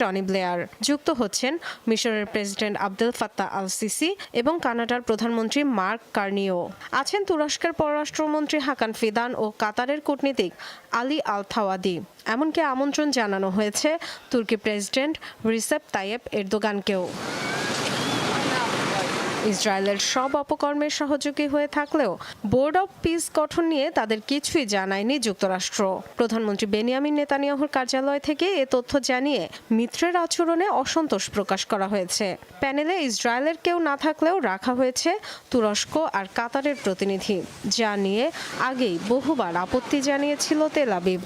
Tony Blair যুক্ত হচ্ছেন মিশরের president Abdul Fattah al Sisi এবং কানাডার প্রধানমন্ত্রী মার্ক কার্নিও। আছেন তুরস্কের পররাষ্ট্রমন্ত্রী হাকান ফিদান ও কাতারের কূটনীতিক আলী আল থাওয়াদি এমনকি আমন্ত্রণ জানানো হয়েছে তুর্কি প্রেসিডেন্ট রিসেপ তাইয়েব এরদোগানকেও। ইসরায়েলের সব অপকর্মের সহযোগী হয়ে থাকলেও বোর্ড অব পিস গঠন নিয়ে তাদের কিছুই জানায়নি যুক্তরাষ্ট্র। প্রধানমন্ত্রী বেনিয়ামিন নেতানিয়াহুর কার্যালয় থেকে এ তথ্য জানিয়ে মিত্রের আচরণে অসন্তোষ প্রকাশ করা হয়েছে। প্যানেলে ইসরায়েলের কেউ না থাকলেও রাখা হয়েছে তুরস্ক আর কাতারের প্রতিনিধি, যা নিয়ে আগেই বহুবার আপত্তি জানিয়েছিল তেল আবিব।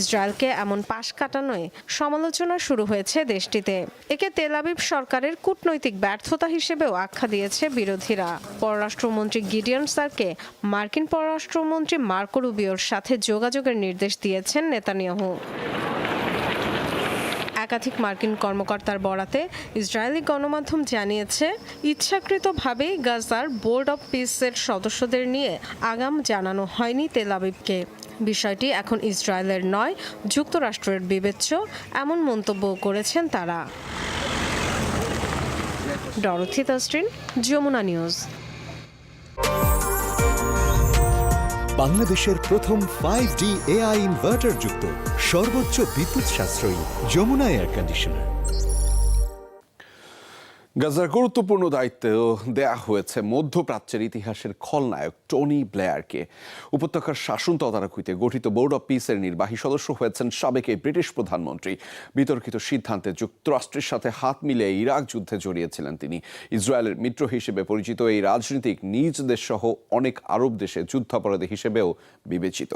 ইসরায়েলকে এমন পাশ কাটানোয় সমালোচনা শুরু হয়েছে দেশটিতে। একে তেল আবিব সরকারের কূটনৈতিক ব্যর্থতা হিসেবেও আখ্যা দিয়েছে বিরোধীরা। পররাষ্ট্রমন্ত্রী গিডিয়ন স্যারকে মার্কিন পররাষ্ট্রমন্ত্রী মার্কো রুবিওর সাথে যোগাযোগের নির্দেশ দিয়েছেন নেতানিয়াহু। একাধিক মার্কিন কর্মকর্তার বরাতে ইসরায়েলি গণমাধ্যম জানিয়েছে ইচ্ছাকৃতভাবেই গাজার বোর্ড অব পিসের সদস্যদের নিয়ে আগাম জানানো হয়নি তেল আবিবকে। বিষয়টি এখন ইসরায়েলের নয়, যুক্তরাষ্ট্রের বিবেচ্য, এমন মন্তব্য করেছেন তারা। ডরথি তাস্ট্রিন যমুনা নিউজ। বাংলাদেশের প্রথম ফাইভ জি এআই ইনভার্টার যুক্ত। সর্বোচ্চ বিদ্যুৎ সাশ্রয়ী যমুনা এয়ার কন্ডিশনার গাজার গুরুত্বপূর্ণ দায়িত্ব দেয়া হয়েছে মধ্যপ্রাচ্যের ইতিহাসের খলনায়ক টনি ব্লেয়ারকে। উপত্যকার শাসন তদারকিতে গঠিত বোর্ড অব পিসের নির্বাহী সদস্য হয়েছেন সাবেক এই ব্রিটিশ প্রধানমন্ত্রী। বিতর্কিত সিদ্ধান্তে যুক্তরাষ্ট্রের সাথে হাত মিলিয়ে ইরাক যুদ্ধে জড়িয়েছিলেন তিনি। ইসরায়েলের মিত্র হিসেবে পরিচিত এই রাজনীতিক নিজ দেশসহ অনেক আরব দেশে যুদ্ধাপরাধী হিসেবেও বিবেচিত।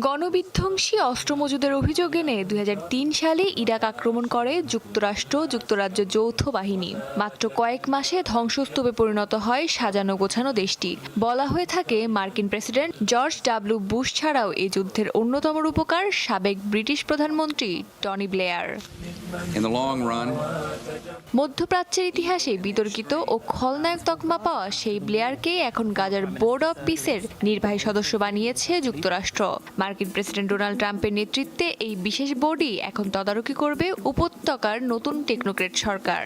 গণবিধ্বংসী অস্ত্র মজুদের অভিযোগ এনে দুই হাজার তিন সালে ইরাক আক্রমণ করে যুক্তরাষ্ট্র যুক্তরাজ্য যৌথ বাহিনী। মাত্র কয়েক মাসে ধ্বংসস্তূপে পরিণত হয় সাজানো গোছানো দেশটি। বলা হয়ে থাকে মার্কিন প্রেসিডেন্ট জর্জ ডাব্লিউ বুশ ছাড়াও এই যুদ্ধের অন্যতম রূপকার সাবেক ব্রিটিশ প্রধানমন্ত্রী টনি ব্লেয়ার। মধ্যপ্রাচ্যের ইতিহাসে বিতর্কিত ও খলনায়ক তকমা পাওয়া সেই ব্লেয়ারকে এখন গাজার বোর্ড অব পিসের নির্বাহী সদস্য বানিয়েছে যুক্তরাষ্ট্র। মার্কিন প্রেসিডেন্ট ডোনাল্ড ট্রাম্পের নেতৃত্বে এই বিশেষ বোর্ডই এখন তদারকি করবে উপত্যকার নতুন টেকনোক্রেট সরকার।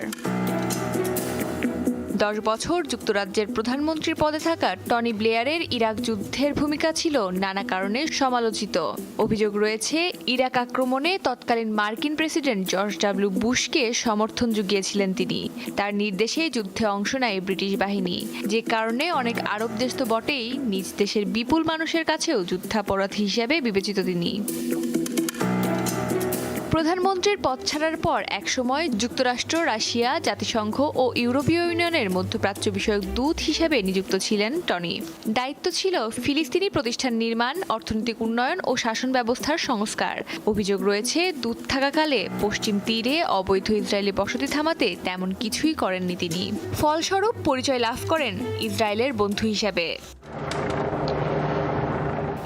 দশ বছর যুক্তরাজ্যের প্রধানমন্ত্রীর পদে থাকা টনি ব্লেয়ারের ইরাক যুদ্ধের ভূমিকা ছিল নানা কারণে সমালোচিত। অভিযোগ রয়েছে, ইরাক আক্রমণে তৎকালীন মার্কিন প্রেসিডেন্ট জর্জ ডাব্লিউ বুশকে সমর্থন জুগিয়েছিলেন তিনি। তার নির্দেশে যুদ্ধে অংশ নেয় ব্রিটিশ বাহিনী। যে কারণে অনেক আরব দেশ তো বটেই, নিজ দেশের বিপুল মানুষের কাছেও যুদ্ধাপরাধী হিসেবে বিবেচিত তিনি। প্রধানমন্ত্রীর পদ ছাড়ার পর একসময় যুক্তরাষ্ট্র, রাশিয়া, জাতিসংঘ ও ইউরোপীয় ইউনিয়নের মধ্যপ্রাচ্য বিষয়ক দূত হিসেবে নিযুক্ত ছিলেন টনি। দায়িত্ব ছিল ফিলিস্তিনি প্রতিষ্ঠান নির্মাণ, অর্থনৈতিক উন্নয়ন ও শাসন ব্যবস্থার সংস্কার। অভিযোগ রয়েছে, দূত থাকাকালে পশ্চিম তীরে অবৈধ ইসরায়েলি বসতি থামাতে তেমন কিছুই করেননি তিনি। ফলস্বরূপ পরিচয় লাভ করেন ইসরায়েলের বন্ধু হিসেবে।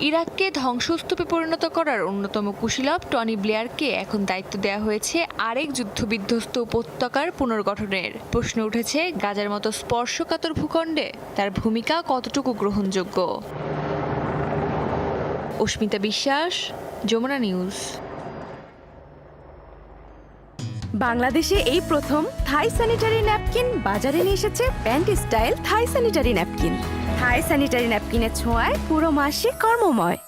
ইরাককে ধ্বংসস্তূপে পরিণত করার অন্যতম কুশীলব টনি ব্লেয়ারকে এখন দায়িত্ব দেওয়া হয়েছে আরেক যুদ্ধবিধ্বস্ত উপত্যকার পুনর্গঠনের। প্রশ্ন উঠেছে, গাজার মতো স্পর্শকাতর ভূখণ্ডে তার ভূমিকা কতটুকু গ্রহণযোগ্য? অস্মিতা বিশ্বাস, যমুনা নিউজ। বাংলাদেশে এই প্রথম থাই স্যানিটারি ন্যাপকিন বাজারে নিয়ে এসেছে pant style Thai sanitary napkin. Thai sanitary ন্যাপকিনের ছোঁয়ায় পুরো মাসে কর্মময়।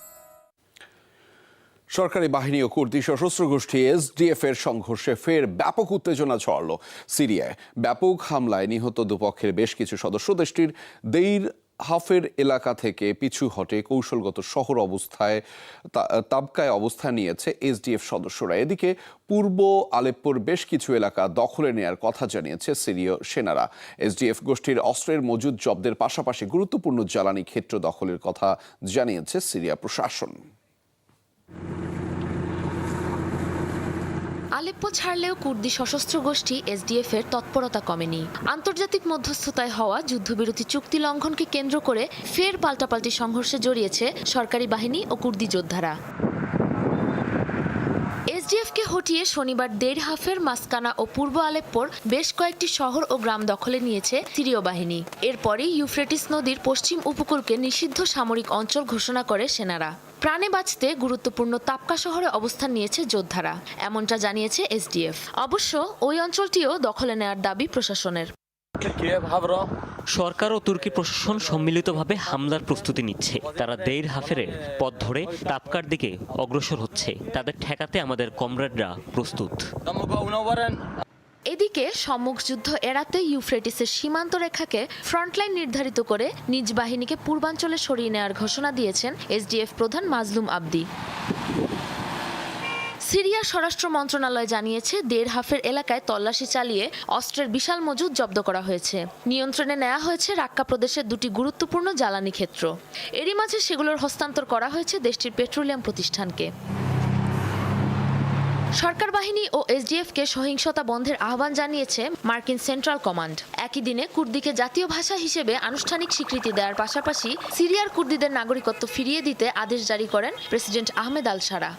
সরকারি বাহিনী ও কুর্দি সশস্ত্র গোষ্ঠী এসডিএফ এর সংঘর্ষে ফের ব্যাপক উত্তেজনা ছড়ল সিরিয়ায়। ব্যাপক হামলায় নিহত দুপক্ষের বেশ কিছু সদস্য দেশটির দেইর হাফের এলাকা থেকে পিছু হটে কৌশলগত শহর অবস্থায় তাবকায় অবস্থান নিয়েছে এসডিএফ সদস্যরা। এদিকে পূর্ব আলেপ্পোর বেশ কিছু এলাকা দখলে নেয়ার কথা জানিয়েছে সিরীয় সেনারা। এসডিএফ গোষ্ঠীর অস্ত্রের মজুদ জব্দের পাশাপাশি গুরুত্বপূর্ণ জ্বালানি ক্ষেত্র দখলের কথা জানিয়েছে সিরিয়া প্রশাসন। আলেপ্পো ছাড়লেও কুর্দি সশস্ত্র গোষ্ঠী এসডিএফ এর তৎপরতা কমেনি। আন্তর্জাতিক মধ্যস্থতায় হওয়া যুদ্ধবিরতি চুক্তি লঙ্ঘনকে কেন্দ্র করে ফের পাল্টাপাল্টি সংঘর্ষে জড়িয়েছে সরকারি বাহিনী ও কুর্দি যোদ্ধারা। এসডিএফকে হটিয়ে শনিবার দেড় হাফের মাসকানা ও পূর্ব আলেপ্পোর বেশ কয়েকটি শহর ও গ্রাম দখলে নিয়েছে সিরীয় বাহিনী। এরপরই ইউফ্রেটিস নদীর পশ্চিম উপকূলকে নিষিদ্ধ সামরিক অঞ্চল ঘোষণা করে সেনারা। প্রাণে বাঁচতে গুরুত্বপূর্ণ তাপকা শহরে অবস্থান নিয়েছে যোদ্ধারা এমনটা জানিয়েছে এসডিএফ। অবশ্য ওই অঞ্চলটিও দখলে নেওয়ার দাবি প্রশাসনের। সরকার ও তুর্কি প্রশাসন সম্মিলিতভাবে হামলার প্রস্তুতি নিচ্ছে। তারা দেইর হাফেরের পথ ধরে তাপকার দিকে অগ্রসর হচ্ছে। তাদের ঠেকাতে আমাদের কমরেডরা প্রস্তুত। এদিকে সম্মুখ যুদ্ধ এড়াতে ইউফ্রেটিসের সীমান্ত রেখাকে ফ্রন্টলাইন নির্ধারিত করে নিজ বাহিনীকে পূর্বাঞ্চলে সরিয়ে নেওয়ার ঘোষণা দিয়েছেন এসডিএফ প্রধান মাজলুম আবদি। সিরিয়ার স্বরাষ্ট্র মন্ত্রণালয় জানিয়েছে দেড় হাফের এলাকায় তল্লাশি চালিয়ে অস্ত্রের বিশাল মজুদ জব্দ করা হয়েছে। নিয়ন্ত্রণে নেওয়া হয়েছে রাক্কা প্রদেশের দুটি গুরুত্বপূর্ণ জ্বালানি ক্ষেত্র। এরই মাঝে সেগুলোর হস্তান্তর করা হয়েছে দেশটির পেট্রোলিয়াম প্রতিষ্ঠানকে। সরকার বাহিনী ও এসডিএফকে সহিংসতা বন্ধের আহ্বান জানিয়েছে মার্কিন সেন্ট্রাল কমান্ড। একই দিনে কুর্দিকে জাতীয় ভাষা হিসেবে আনুষ্ঠানিক স্বীকৃতি দেওয়ার পাশাপাশি সিরিয়ার কুর্দিদের নাগরিকত্ব ফিরিয়ে দিতে আদেশ জারি করেন president Ahmed al Sharaa.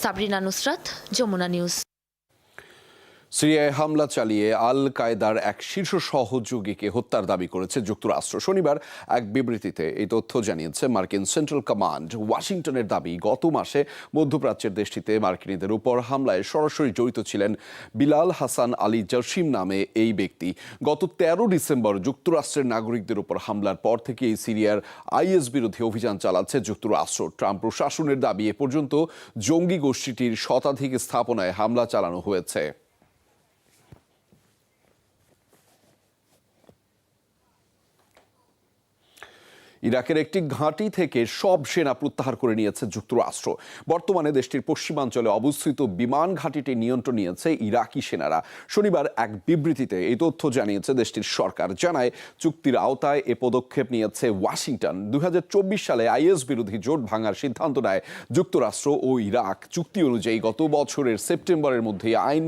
Sabrina Nusrat, Jamuna news. সিরিয়ায় হামলা চালিয়ে আল কায়দার এক শীর্ষ সহযোগীকে হত্যার দাবি করেছে যুক্তরাষ্ট্র। শনিবার এক বিবৃতিতে এই তথ্য জানিয়েছে মার্কিন সেন্ট্রাল কমান্ড। ওয়াশিংটনের দাবি, গত মাসে মধ্যপ্রাচ্যের দেশটিতে মার্কিনীদের উপর হামলায় সরাসরি জড়িত ছিলেন বিলাল হাসান আলী জসিম নামে এই ব্যক্তি। গত তেরো ডিসেম্বর যুক্তরাষ্ট্রের নাগরিকদের উপর হামলার পর থেকেই সিরিয়ার আইএস বিরোধী অভিযান চালাচ্ছে যুক্তরাষ্ট্র। ট্রাম্প প্রশাসনের দাবি, এ পর্যন্ত জঙ্গি গোষ্ঠীটির শতাধিক স্থাপনায় হামলা চালানো হয়েছে। ইরাকের একটি ঘাঁটি থেকে সব সেনা প্রত্যাহার করে নিয়েছে যুক্তরাষ্ট্র। বর্তমানে দেশটির পশ্চিমাঞ্চলে অবস্থিত বিমান ঘাঁটিটি নিয়ন্ত্রণ নিয়েছে ইরাকি সেনারা। শনিবার এক বিবৃতিতে এই তথ্য জানিয়েছে দেশটির সরকার, জানায় চুক্তির আওতায় এ পদক্ষেপ নিয়েছে ওয়াশিংটন। দু হাজার চব্বিশ সালে আইএস বিরোধী জোট ভাঙার সিদ্ধান্ত নেয় যুক্তরাষ্ট্র ও ইরাক। চুক্তি অনুযায়ী গত বছরের সেপ্টেম্বরের মধ্যে আইন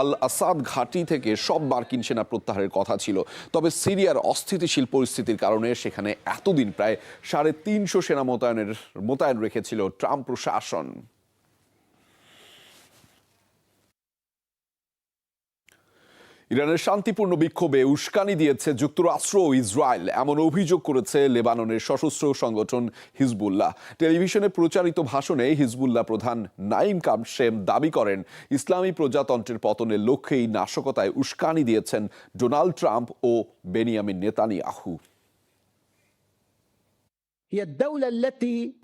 আল আসাদ ঘাঁটি থেকে সব মার্কিন সেনা প্রত্যাহারের কথা ছিল। তবে সিরিয়ার অস্থিতিশীল পরিস্থিতির কারণে সেখানে এতদিন প্রায় সাড়ে তিনশো সেনা মোতায়েনের, মোতায়েন রেখেছিল ট্রাম্প প্রশাসন। ইরানের শান্তিপূর্ণ বিক্ষোভে উস্কানি দিয়েছে যুক্তরাষ্ট্র ও ইসরায়েল, এমন অভিযোগ করেছে লেবাননের সশস্ত্র সংগঠন হিজবুল্লাহ। টেলিভিশনে প্রচারিত ভাষণে হিজবুল্লাহ প্রধান নাইম কামশেম দাবি করেন, ইসলামী প্রজাতন্ত্রের পতনের লক্ষ্যেই নাশকতায় উস্কানি দিয়েছেন ডোনাল্ড ট্রাম্প ও বেনিয়ামিন নেতানিয়াহু।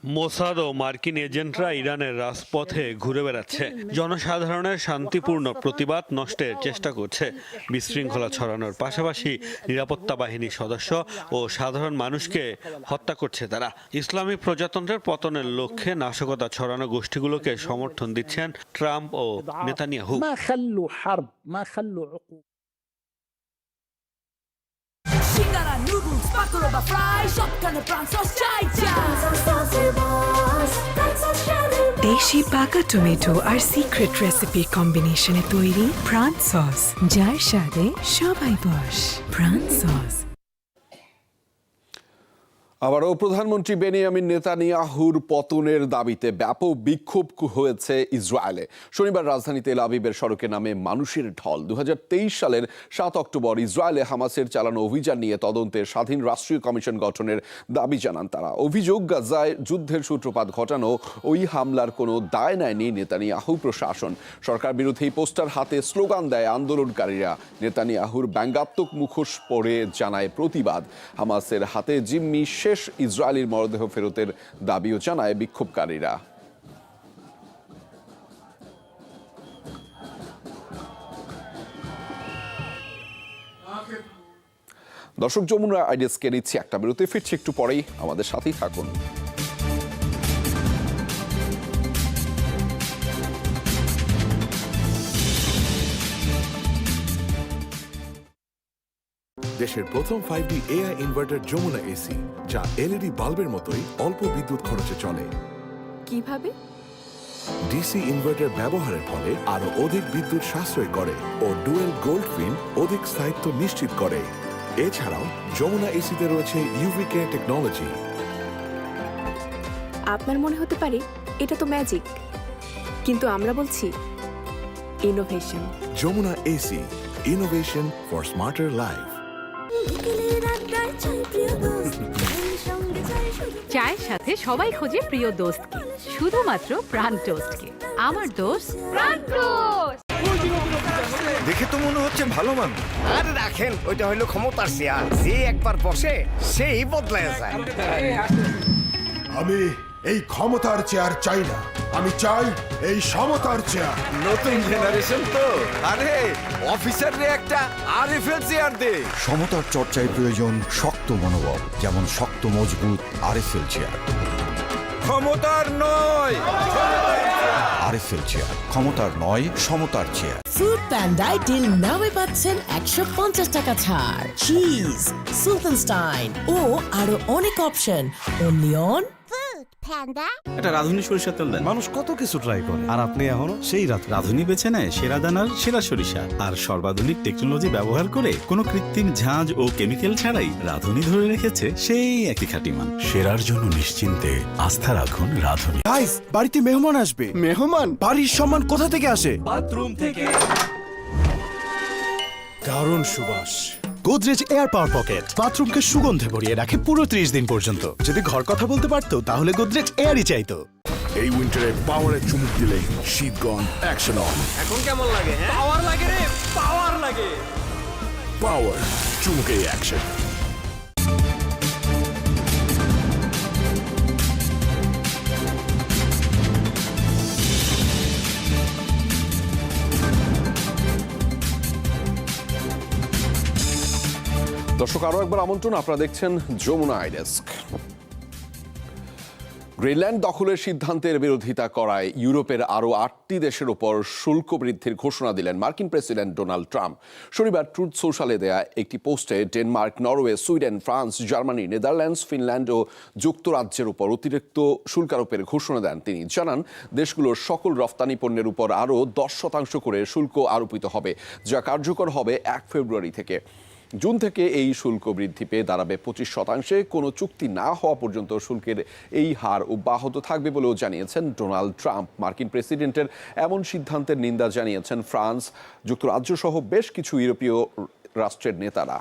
মোসাদ ও মার্কিন এজেন্টরা ইরানের রাজপথে ঘুরে বেড়াচ্ছে। জনসাধারণের শান্তিপূর্ণ প্রতিবাদ নষ্টের চেষ্টা করছে। বিশৃঙ্খলা ছড়ানোর পাশাপাশি নিরাপত্তা বাহিনীর সদস্য ও সাধারণ মানুষকে হত্যা করছে তারা। ইসলামী প্রজাতন্ত্রের পতনের লক্ষ্যে নাশকতা ছড়ানো গোষ্ঠীগুলোকে সমর্থন দিচ্ছেন ট্রাম্প ও Netanyahu. ما Buckle of a fly, shotgun of brown sauce, chai chai. দেশি পাকা টমেটো আর সিক্রেট রেসিপি কম্বিনেশনে তৈরি প্রাণ সস যার স্বাদে সবাই বস প্রাণ সস আবারও প্রধানমন্ত্রী বেনিয়ামিন নেতানিয়াহুর পতনের দাবিতে ব্যাপক বিক্ষোভ হয়েছে ইসরায়েলে। শনিবার রাজধানী তেল আবিবের সড়কে নামে মানুষের ঢল। দুহাজার তেইশ সালের সাত অক্টোবর ইসরায়েলে হামাসের চালানো অভিযান নিয়ে তদন্তের স্বাধীন রাষ্ট্রীয় কমিশন গঠনের দাবি জানান তারা। অভিযোগ, গাজায় যুদ্ধের সূত্রপাত ঘটানো ওই হামলার কোনো দায় নেয়নি নেতানিয়াহু প্রশাসন। সরকার বিরোধী পোস্টার হাতে স্লোগান দেয় আন্দোলনকারীরা। নেতানিয়াহুর ব্যঙ্গাত্মক মুখোশ পরে জানায় প্রতিবাদ। হামাসের হাতে জিম্মি শেষ ইসরায়েলির মরদেহ ফেরতের দাবিও জানায় বিক্ষোভকারীরা। দর্শক, যমুনা আইডিয়াসকে নিচ্ছি একটা বিরতি। ফিরছি একটু পরেই। আমাদের সাথেই থাকুন। দেশের প্রথম five D AI inverter Jamuna AC যা এলইডি বাল্বের মতোই অল্প বিদ্যুৎ খরচে চলে। কীভাবে? ডিসি ইনভার্টার ব্যবহারের ফলে আরও অধিক বিদ্যুৎ সাশ্রয় করে ও ডুয়েল গোল্ড ফিন অধিক স্থায়িত্ব নিশ্চিত করে। এছাড়াও যমুনা এসিতে রয়েছে ইউভি কেয়ার টেকনোলজি আপনার মনে হতে পারে এটা তো ম্যাজিক কিন্তু আমরা বলছি innovation Jamuna AC innovation for smarter life চায়ের সাথে সবাই খোঁজে প্রিয় দোস্তকে শুধুমাত্র প্রাণ টোস্টকে আমার দোস্ত প্রাণ দেখে তো মনে হচ্ছে ভালো মানুষ। আর রাখেন ওইটা হইল ক্ষমতার চেয়ার যে একবার বসে সেই বদলায় যায়। আমি এই ক্ষমতার চেয়ার চাই না। আমি চাই এই সমতার চেয়ার নতুন জেনারেশন তো। আরে অফিসাররে একটা আরএফএল চেয়ার দে। সমতার চর্চায় প্রয়োজন শক্ত মনোবল যেমন শক্ত মজবুত আরএফএল চেয়ার ক্ষমতার নয়। আরএফএল চেয়ার ক্ষমতার নয় সমতার চেয়ার ফুড প্যান্ডায় ডিল নামে পাচ্ছেন একশো পঞ্চাশ টাকা ছাড়। চিজ সুলতান স্টাইন ও আরও অনেক অপশন অনলি অন এটা রাধুনি সরিষার তেল দেন। মানুষ কত কিছু ট্রাই করে। আর আপনি এখনও সেই রাত রাধুনি বেছে নেয় সেরা দানার সেরা সরিষা। আর সর্বাধুনিক টেকনোলজি ব্যবহার করে কোনো কৃত্রিম ঝাঁজ ও কেমিক্যাল ছাড়াই রাধুনি ধরে রেখেছে সেই একই খাঁটিমান। সেরার জন্য নিশ্চিন্তে আস্থা রাখুন রাধুনি। গাইস বাড়িতে মেহমান আসবে। মেহমান? বাড়ির সম্মান কোথা থেকে আসে? বাথরুম থেকে। দারুণ সুবাস। Godrej air power pocket. বাথরুমকে সুগন্ধে ভরিয়ে রাখে পুরো ত্রিশ দিন পর্যন্ত। যদি ঘর কথা বলতে পারতো তাহলে গোদরেজ এয়ারই চাইতো। এই উইন্টারে পাওয়ারে চুমুক দিলে শীতগণ অ্যাকশন অন এখন কেমন লাগে হ্যাঁ? পাওয়ার লাগে রে পাওয়ার লাগে। পাওয়ার চুমুকে অ্যাকশন দর্শক আরও একবার আমন্ত্রণ, আপনারা দেখছেন যমুনা আইডেস্ক গ্রিনল্যান্ড দখলের সিদ্ধান্তের বিরোধিতা করায় ইউরোপের আরও আটটি দেশের ওপর শুল্ক বৃদ্ধির ঘোষণা দিলেন মার্কিন প্রেসিডেন্ট ডোনাল্ড ট্রাম্প। শনিবার ট্রুথ সোশ্যালে দেয়া একটি পোস্টে Denmark, Norway, Sweden, France, Germany, Netherlands, Finland ও যুক্তরাজ্যের উপর অতিরিক্ত শুল্কারোপের ঘোষণা দেন তিনি। জানান, দেশগুলোর সকল রফতানি পণ্যের উপর আরও দশ শতাংশ করে শুল্ক আরোপিত হবে, যা কার্যকর হবে এক ফেব্রুয়ারি থেকে। জুন থেকে এই শুল্ক বৃদ্ধি পেয়ে দাঁড়াবে পঁচিশ শতাংশে। কোনো চুক্তি না হওয়া পর্যন্ত শুল্কের এই হার অব্যাহত থাকবে বলেও জানিয়েছেন ডোনাল্ড ট্রাম্প। মার্কিন প্রেসিডেন্টের এমন সিদ্ধান্তের নিন্দা জানিয়েছেন ফ্রান্স। যুক্তরাজ্য সহ বেশ কিছু ইউরোপীয় রাষ্ট্রের নেতারা।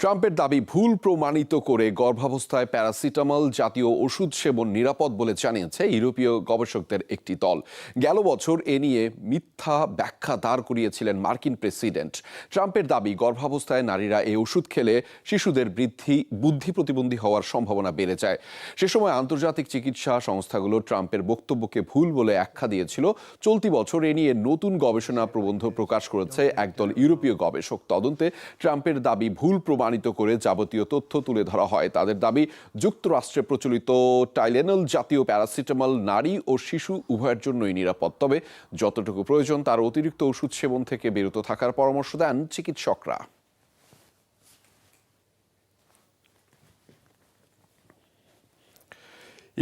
ট্রাম্পের দাবি ভুল প্রমাণিত করে গর্ভাবস্থায় প্যারাসিটামল জাতীয় ওষুধ সেবন নিরাপদ বলে জানিয়েছে ইউরোপীয় গবেষকদের একটি দল। গেল বছর এ নিয়ে মিথ্যা ব্যাখ্যা দাঁড় করিয়েছিলেন মার্কিন প্রেসিডেন্ট। ট্রাম্পের দাবি, গর্ভাবস্থায় নারীরা এই ওষুধ খেলে শিশুদের বৃদ্ধি, বুদ্ধি প্রতিবন্ধী হওয়ার সম্ভাবনা বেড়ে যায়। সে সময় আন্তর্জাতিক চিকিৎসা সংস্থাগুলো ট্রাম্পের বক্তব্যকে ভুল বলে আখ্যা দিয়েছিল। চলতি বছর এ নিয়ে নতুন গবেষণা প্রবন্ধ প্রকাশ করেছে একদল ইউরোপীয় গবেষক। তদন্তে ট্রাম্পের দাবি ভুল প্রমাণিত করে যাবতীয় তথ্য তুলে ধরা হয়। তাদের দাবি, যুক্তরাষ্ট্রে প্রচলিত টাইলেনল জাতীয় প্যারাসিটামল নারী ও শিশু উভয়ের জন্যই নিরাপদ। তবে যতটুকু প্রয়োজন, তার অতিরিক্ত ওষুধ সেবন থেকে বিরত থাকার পরামর্শ দেন চিকিৎসকরা।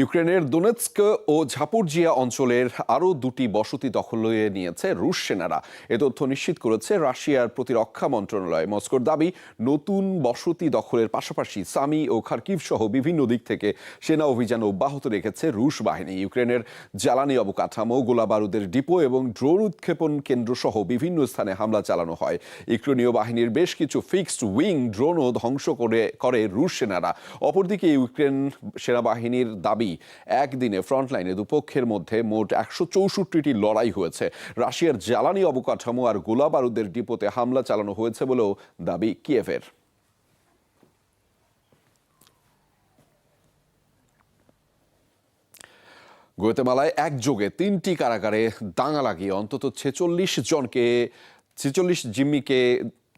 ইউক্রেনের দোনেৎস্ক ও ঝাপুরজিয়া অঞ্চলের আরও দুটি বসতি দখলে নিয়েছে রুশ সেনারা। এ তথ্য নিশ্চিত করেছে রাশিয়ার প্রতিরক্ষা মন্ত্রণালয়। মস্কোর দাবি, নতুন বসতি দখলের পাশাপাশি সামি ও খার্কিভ সহ বিভিন্ন দিক থেকে সেনা অভিযান অব্যাহত রেখেছে রুশ বাহিনী। ইউক্রেনের জ্বালানি অবকাঠামো, গোলাবারুদের ডিপো এবং ড্রোন উৎক্ষেপণ কেন্দ্র সহ বিভিন্ন স্থানে হামলা চালানো হয়। ইউক্রেনীয় বাহিনীর বেশ কিছু ফিক্সড উইং ড্রোনও ধ্বংস করে করে রুশ সেনারা। অপরদিকে ইউক্রেন সেনাবাহিনীর দাবি একদিনে ফ্রন্টলাইনে দুপক্ষের মধ্যে মোট একশো চৌষট্টিটি লড়াই হয়েছে। রাশিয়ার জ্বালানি অবকাঠামো আর গোলাবারুদের ডিপোতে হামলা চালানো হয়েছে বলেও দাবি কিয়েভের। গোয়েতেমালায় একযোগে তিনটি কারাগারে দাঙ্গা লাগিয়ে অন্তত ছেচল্লিশ জনকে, ছেচল্লিশ জিম্মিকে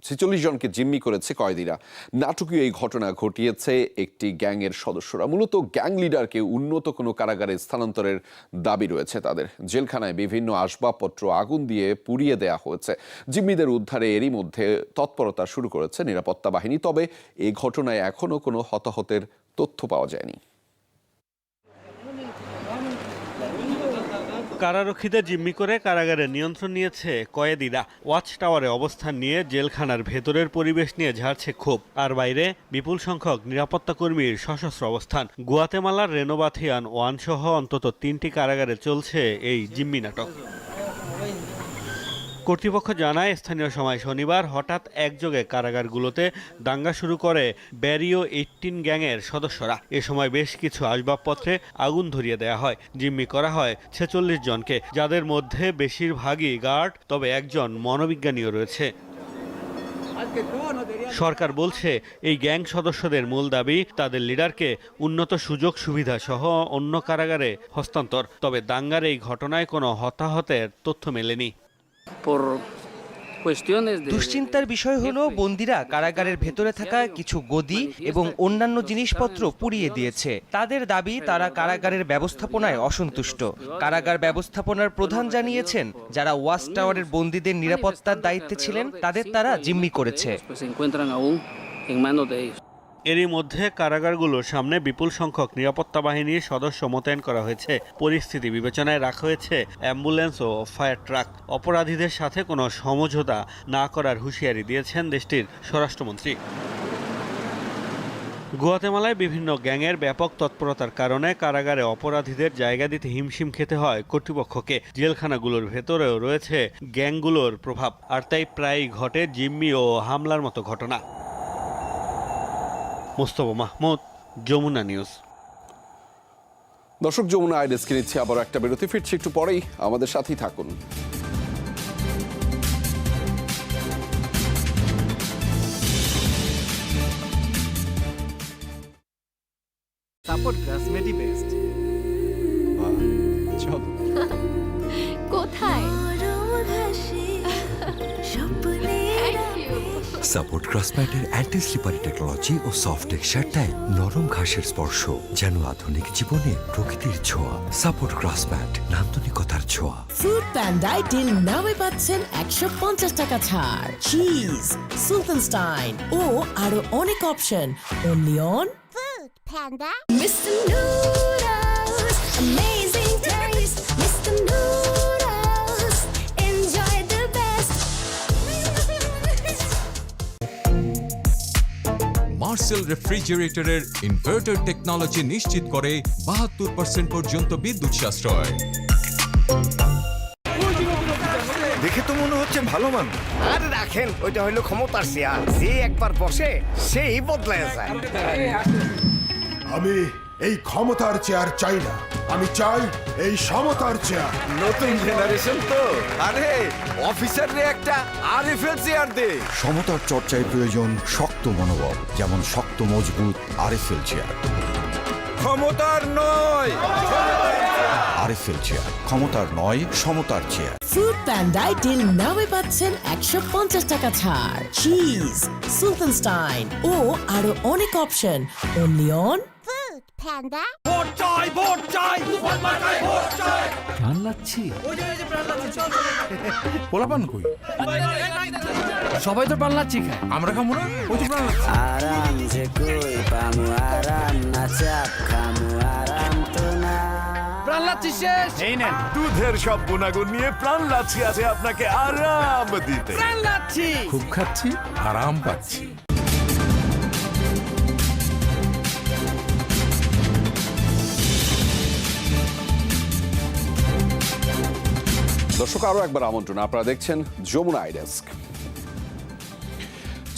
ছেচল্লিশ জনকে জিম্মি করেছে কয়েদিরা। নাটকীয় এই ঘটনা ঘটিয়েছে একটি গ্যাংয়ের সদস্যরা। মূলত গ্যাং লিডারকে উন্নত কোনো কারাগারে স্থানান্তরের দাবি রয়েছে তাদের। জেলখানায় বিভিন্ন আসবাবপত্র আগুন দিয়ে পুড়িয়ে দেয়া হয়েছে। জিম্মিদের উদ্ধারে এরই মধ্যে তৎপরতা শুরু করেছে নিরাপত্তা বাহিনী। তবে এই ঘটনায় এখনও কোনো হতাহতের তথ্য পাওয়া যায়নি। কারারক্ষীদের জিম্মি করে কারাগারে নিয়ন্ত্রণ নিয়েছে কয়েদিরা। ওয়াচ টাওয়ারে অবস্থান নিয়ে জেলখানার ভেতরের পরিবেশ নিয়ে ঝাড়ছে ক্ষোভ। আর বাইরে বিপুল সংখ্যক নিরাপত্তা কর্মীর সশস্ত্র অবস্থান। গুয়াতেমালার রেনোবাথিয়ান ওয়ান সহ অন্তত তিনটি কারাগারে চলছে এই জিম্মি নাটক। কর্তৃপক্ষ জানায়, স্থানীয় সময় শনিবার হঠাৎ একযোগে কারাগারগুলোতে দাঙ্গা শুরু করে ব্যারিও এইটিন গ্যাংয়ের সদস্যরা। এ সময় বেশ কিছু আসবাবপত্রে আগুন ধরিয়ে দেওয়া হয়। জিম্মি করা হয় ছেচল্লিশ জনকে, যাদের মধ্যে বেশিরভাগই গার্ড, তবে একজন মনোবিজ্ঞানীও রয়েছে। সরকার বলছে, এই গ্যাং সদস্যদের মূল দাবি, তাদের লিডারকে উন্নত সুযোগ সুবিধা সহ অন্য কারাগারে হস্তান্তর। তবে দাঙ্গার এই ঘটনায় কোনো হতাহতের তথ্য মেলেনি। দুশ্চিন্তার বিষয় হলো বন্দিরা কারাগারের ভেতরে থাকা কিছু গদি এবং অন্যান্য জিনিসপত্র পুড়িয়ে দিয়েছে। তাদের দাবি তারা কারাগারের ব্যবস্থাপনায় অসন্তুষ্ট। কারাগার ব্যবস্থাপনার প্রধান জানিয়েছেন যারা ওয়াচ টাওয়ারের বন্দীদের নিরাপত্তার দায়িত্বে ছিলেন তাদের তারা জিম্মি করেছে। এরই মধ্যে কারাগারগুলোর সামনে বিপুল সংখ্যক নিরাপত্তা বাহিনীর সদস্য মোতায়েন করা হয়েছে। পরিস্থিতি বিবেচনায় রাখা হয়েছে অ্যাম্বুলেন্স ও ফায়ার ট্রাক। অপরাধীদের সাথে কোনো সমঝোতা না করার হুঁশিয়ারি দিয়েছেন দেশটির স্বরাষ্ট্রমন্ত্রী। গুয়াতেমালায় বিভিন্ন গ্যাংয়ের ব্যাপক তৎপরতার কারণে কারাগারে অপরাধীদের জায়গা দিতে হিমশিম খেতে হয় কর্তৃপক্ষকে। জেলখানাগুলোর ভেতরেও রয়েছে গ্যাংগুলোর প্রভাব, আর তাই প্রায়ই ঘটে জিম্মি ও হামলার মতো ঘটনা। মোস্তফা মাহমুদ যমুনা নিউজ। দর্শক যমুনা আইডেসকে নিচ্ছি আবার একটা বিরতি ফিরছি একটু পরেই। আমাদের সাথেই থাকুন। সাপোর্ট ক্লাসমেটই বেস্ট সাপোর্ট ক্রসম্যাটের অ্যান্টি স্লিপারি টেকনোলজি ও সফট টেক্সচারটাই নরম ঘাসের স্পর্শ যেন আধুনিক জীবনে প্রকৃতির ছোঁয়া সাপোর্ট ক্রসম্যাট নান্দনিকতার ছোঁয়া ফুড প্যান্ডায় ডিল নামে পাচ্ছেন একশো পঞ্চাশ টাকা ছাড় চিজ সুলতানস্টাইন ও আরও অনেক option only on Panda. Mr. Noodles, amazing Marcel রেফ্রিজারেটরের inverter technology নিশ্চিত করে বাহাত্তর পার্সেন্ট পর্যন্ত বিদ্যুৎ সাশ্রয়। দেখে তো মনে হচ্ছে ভালো মানুষ। আর রাখেন ওইটা হইল ক্ষমতার চেয়ার যে একবার বসে সেই বদলায় যায়। আমি এই ক্ষমতার চেয়ার চাই না। আমি চাই এই সমতার চেয়ার নতুন জেনারেশন তো। আরে অফিসার রে একটা আরএফএল চেয়ার দে। সমতার চর্চায় প্রয়োজন শক্ত মনোবল যেমন শক্ত মজবুত আরএফএল চেয়ার ক্ষমতার নয়। আরএফএল চেয়ার ক্ষমতার নয় সমতার চেয়ার ফুড প্যান্ডায় ডিল নামে পাচ্ছেন একশো পঞ্চাশ টাকা ছাড়। চিজ সুলতান স্টাইন ও আরও অনেক option only on Panda. Vote চাই ভোট চাই মার্কায় ভোট চাই। প্রাণ লাগছি? পোলাপান কই? সবাই তো প্রাণ লাগছি খায় আমরা খাব না? ওই তো প্রাণ লাগছে। আরাম যে কই পামু আরাম না চাপ খামু আরাম তো না। প্রাণ লাগছি শেষ। এই নেন। দুধের সব গুণাগুণ নিয়ে প্রাণ লাচ্ছি আছে আপনাকে আরাম দিতে। প্রাণ লাগছি। খুব খাচ্ছি আরাম পাচ্ছি। দর্শক আরও একবার আমন্ত্রণ। আপনারা দেখছেন যমুনা আইডেস্ক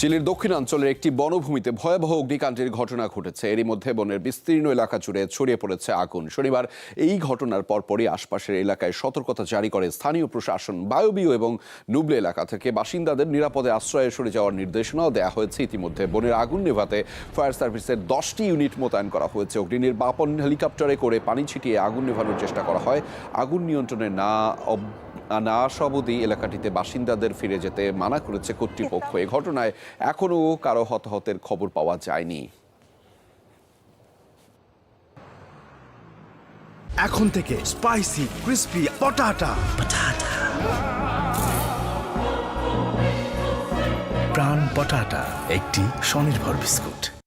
চিলির দক্ষিণাঞ্চলের একটি বনভূমিতে ভয়াবহ অগ্নিকাণ্ডের ঘটনা ঘটেছে। এরই মধ্যে বনের বিস্তীর্ণ এলাকা জুড়ে ছড়িয়ে পড়েছে আগুন। শনিবার এই ঘটনার পরপরই আশপাশের এলাকায় সতর্কতা জারি করে স্থানীয় প্রশাসন। বায়বীয় এবং নুবলে এলাকা থেকে বাসিন্দাদের নিরাপদে আশ্রয়ে সরে যাওয়ার নির্দেশনাও দেওয়া হয়েছে। ইতিমধ্যে বনের আগুন নেভাতে ফায়ার সার্ভিসের দশটি ইউনিট মোতায়েন করা হয়েছে। অগ্নি নির্বাপন হেলিকপ্টারে করে পানি ছিটিয়ে আগুন নেভানোর চেষ্টা করা হয়। আগুন নিয়ন্ত্রণে না না আসা অবধি এলাকাটিতে বাসিন্দাদের ফিরে যেতে মানা করেছে কর্তৃপক্ষ। এ ঘটনায় এখনও কারও হতাহতের খবর পাওয়া যায়নি। এখন থেকে স্পাইসি, ক্রিস্পি, পটাটা। প্রাণ পটাটা, একটি স্বনির্ভর বিস্কুট।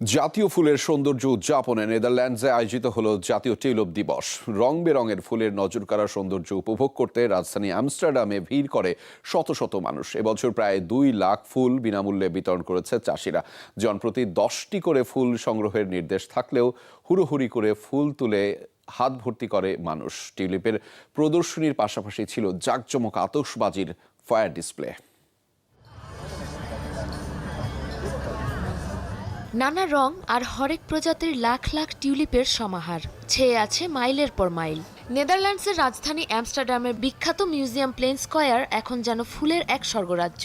জাতীয় ফুলের সৌন্দর্য উদযাপনে নেদারল্যান্ডসে আয়োজিত হলো জাতীয় টিউলিপ দিবস। রং বেরঙের ফুলের নজর কাড়া সৌন্দর্য উপভোগ করতে রাজধানী আমস্টারডামে ভিড় করে শত শত মানুষ। এবছর প্রায় দুই লাখ ফুল বিনামূল্যে বিতরণ করেছে চাষিরা। জনপ্রতি দশটি করে ফুল সংগ্রহের নির্দেশ থাকলেও হুড়োহুড়ি করে ফুল তুলে হাত ভর্তি করে মানুষ। টিউলিপের প্রদর্শনীর পাশাপাশি ছিল জাঁকজমক আতশবাজির ফায়ার ডিসপ্লে। নানা রং আর হরেক প্রজাতির লাখ লাখ টিউলিপের সমাহার। ছেয়ে আছে মাইলের পর মাইল। নেদারল্যান্ডসের রাজধানী অ্যামস্টারডামের বিখ্যাত মিউজিয়াম প্লেন স্কয়ার এখন যেন ফুলের এক স্বর্গরাজ্য।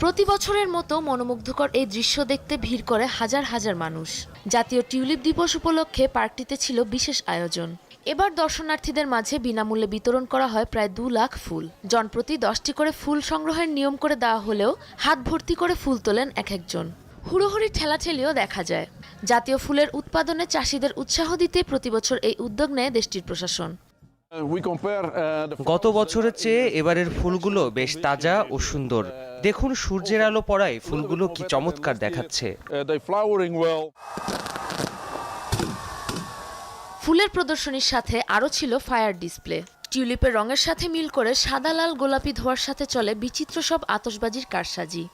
প্রতি বছরের মতো মনোমুগ্ধকর এই দৃশ্য দেখতে ভিড় করে হাজার হাজার মানুষ। জাতীয় টিউলিপ দিবস উপলক্ষে পার্কটিতে ছিল বিশেষ আয়োজন। এবার দর্শনার্থীদের মাঝে বিনামূল্যে বিতরণ করা হয় প্রায় দু লাখ ফুল। জনপ্রতি দশটি করে ফুল সংগ্রহের নিয়ম করে দেওয়া হলেও হাত ভর্তি করে ফুল তোলেন এক একজন। হুড়োহুড়ি ঠেলাঠেলিও দেখা যায়। জাতীয় ফুলের উৎপাদনে চাষিদের উৎসাহ দিতে প্রতিবছর এই উদ্যোগ নেয় দেশটির প্রশাসন। গত বছরের চেয়ে এবারের ফুলগুলো বেশ তাজা ও সুন্দর। দেখুন সূর্যের আলো পড়ায় ফুলগুলো কি চমৎকার দেখাচ্ছে। ফুলের প্রদর্শনীর সাথে আরও ছিল ফায়ার ডিসপ্লে। টিউলিপের রঙের সাথে মিল করে সাদা লাল গোলাপি ধোয়ার সাথে চলে বিচিত্র সব আতশবাজির কারসাজি।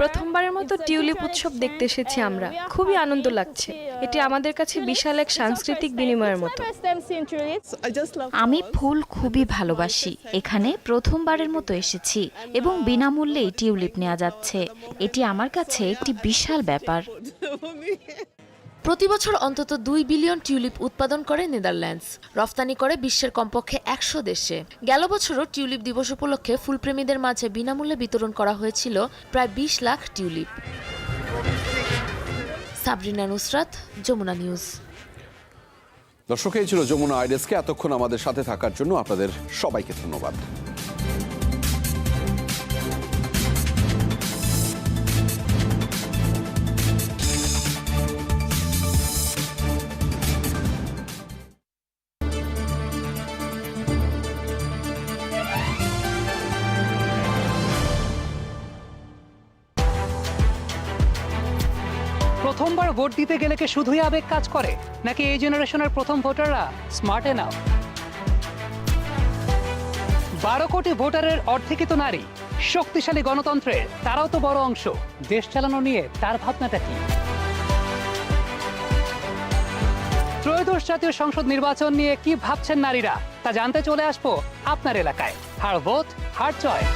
প্রথমবারের মতো টিউলিপ উৎসব দেখতে এসেছি আমরা। খুবই আনন্দ লাগছে। এটি আমাদের কাছে বিশাল এক সাংস্কৃতিক বিনিময়ের মতো। আমি ফুল খুবই ভালোবাসি। এখানে প্রথমবারের মতো এসেছি এবং বিনামূল্যে টিউলিপ নেওয়া যাচ্ছে। এটি আমার কাছে একটি বিশাল ব্যাপার। প্রতি বছর অন্তত দুই বিলিয়ন টিউলিপ উৎপাদন করে নেদারল্যান্ডস। রফতানি করে বিশ্বের কমপক্ষে একশো দেশে। গেল বছরও টিউলিপ দিবস উপলক্ষে ফুলপ্রেমীদের মাঝে বিনামূল্যে বিতরণ করা হয়েছিল প্রায় বিশ লাখ টিউলিপ। সাবরিনা নুসরাত, যমুনা নিউজ। দর্শক, এই ছিল যমুনা আইডেসকে। এতক্ষণ আমাদের সাথে থাকার জন্য আপনাদের সবাইকে ধন্যবাদ। ভোট দিতে গেলে কি শুধুই আবেগ কাজ করে? নাকি এই জেনারেশনের প্রথম ভোটাররা স্মার্ট এনাও বারো কোটি ভোটারের অর্ধেকই তো নারী শক্তিশালী গণতন্ত্রের, তারাও তো বড় অংশ। দেশ চালানো নিয়ে তার ভাবনাটা কি? ত্রয়োদশ জাতীয় সংসদ নির্বাচন নিয়ে কি ভাবছেন নারীরা? তা জানতে চলে আসব আপনার এলাকায়। হার ভোট হার চয়েস